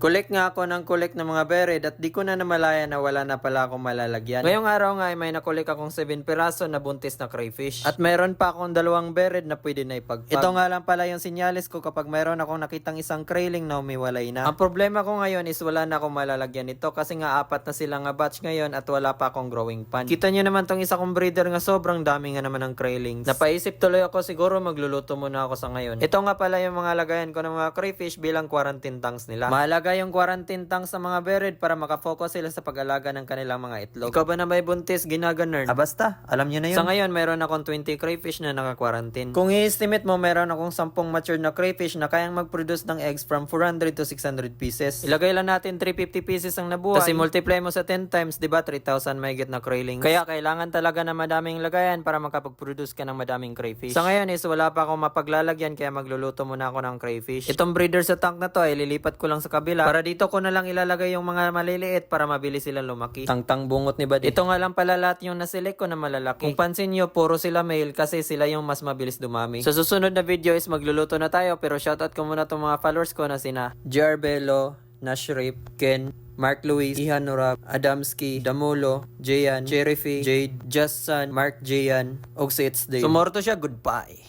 Collect nga ako ng collect ng mga bered at di ko na namalaya na wala na pala akong malalagyan. Ngayong araw nga ay may nakulik akong 7 piraso na buntis na crayfish. At meron pa akong dalawang bered na pwede na ipagpag. Ito nga lang pala yung sinyalis ko kapag meron akong nakitang isang krayling na umiwalay na. Ang problema ko ngayon is wala na akong malalagyan nito kasi nga apat na sila nga batch ngayon at wala pa akong growing pan. Kita nyo naman tong isa kong breeder nga sobrang dami nga naman ng craylings. Napaisip tuloy ako siguro magluluto muna ako sa ngayon. Ito nga pala yung mga lagayan ko ng mga crayfish bilang quarantine tanks nila. Mahalaga yung quarantine tanks sa mga bered para makafocus sila sa pag-alaga ng kanilang mga itlog. Ikaw ba na may buntis, ginaganern? Ah basta, alam nyo na yun. Sa ngayon, meron akong 20 crayfish na naka-quarantine. Kung i-estimate mo, meron akong 10 matured na crayfish na kayang mag-produce ng eggs from 400 to 600 pieces. Ilagay lang natin 350 pieces ang nabuhay. Kasi multiply mo sa 10 times, di ba, 3,000 may get na craylings. Kaya kailangan talaga na madaming lagayan para makapag-produce ka ng madaming crayfish. Sa ngayon is wala pa akong mapaglalagyan kaya magluluto muna ako ng crayfish. Itong breeder sa tank na to ay lilipat ko lang sa kabila para dito ko na lang ilalagay yung mga maliliit para mabilis silang lumaki. Tangtang bungot ni Buddy. Ito nga lang pala lahat yung naselect ko na malalaki. Kung pansin nyo, puro sila male kasi sila yung mas mabilis dumami. Sa susunod na video is magluluto na tayo pero shoutout ko muna itong mga followers ko na sina Jarbello, Nashrip, Ken, Mark Luis, Ihan Nurab, Adamski, Damulo, Jayan, Cherifi, Jade, Justin, Mark Jayan, og si It's Day. Sumorto siya, goodbye.